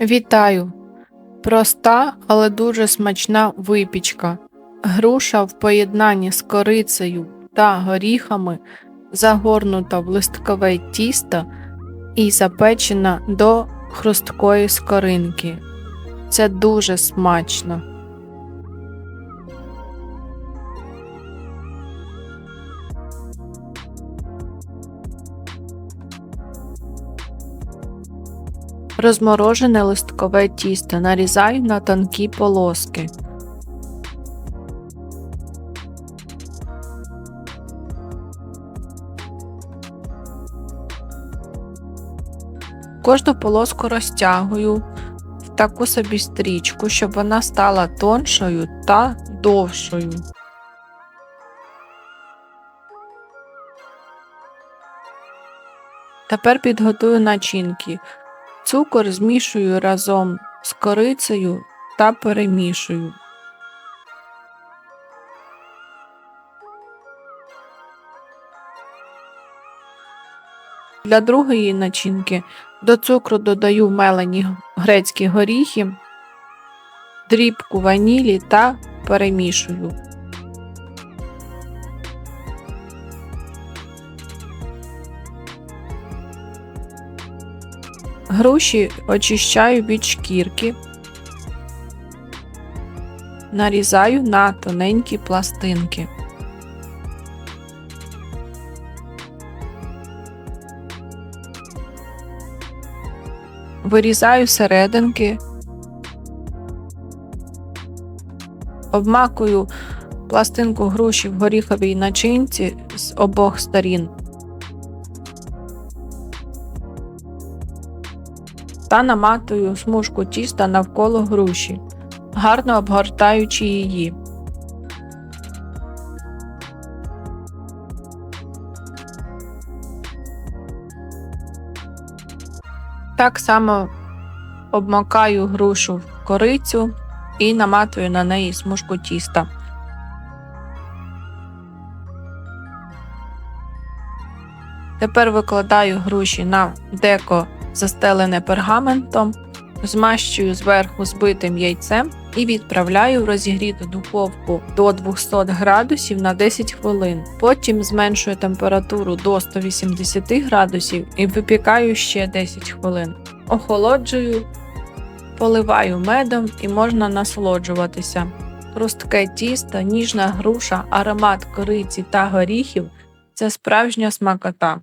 Вітаю! Проста, але дуже смачна випічка. Груша в поєднанні з корицею та горіхами загорнута в листкове тісто і запечена до хрусткої скоринки. Це дуже смачно. Розморожене листкове тісто нарізаю на тонкі полоски. Кожну полоску розтягую в таку собі стрічку, щоб вона стала тоншою та довшою. Тепер підготую начинки. Цукор змішую разом з корицею та перемішую. Для другої начинки до цукру додаю мелені грецькі горіхи, дрібку ванілі та перемішую. Груші очищаю від шкірки, нарізаю на тоненькі пластинки. Вирізаю серединки, обмакую пластинку груші в горіховій начинці з обох сторін. Та наматую смужку тіста навколо груші, гарно обгортаючи її. Так само обмакаю грушу в корицю і наматую на неї смужку тіста. Тепер викладаю груші на деко застелене пергаментом, змащую зверху збитим яйцем і відправляю в розігріту духовку до 200 градусів на 10 хвилин. Потім зменшую температуру до 180 градусів і випікаю ще 10 хвилин. Охолоджую, поливаю медом і можна насолоджуватися. Хрустке тісто, ніжна груша, аромат кориці та горіхів це справжня смакота.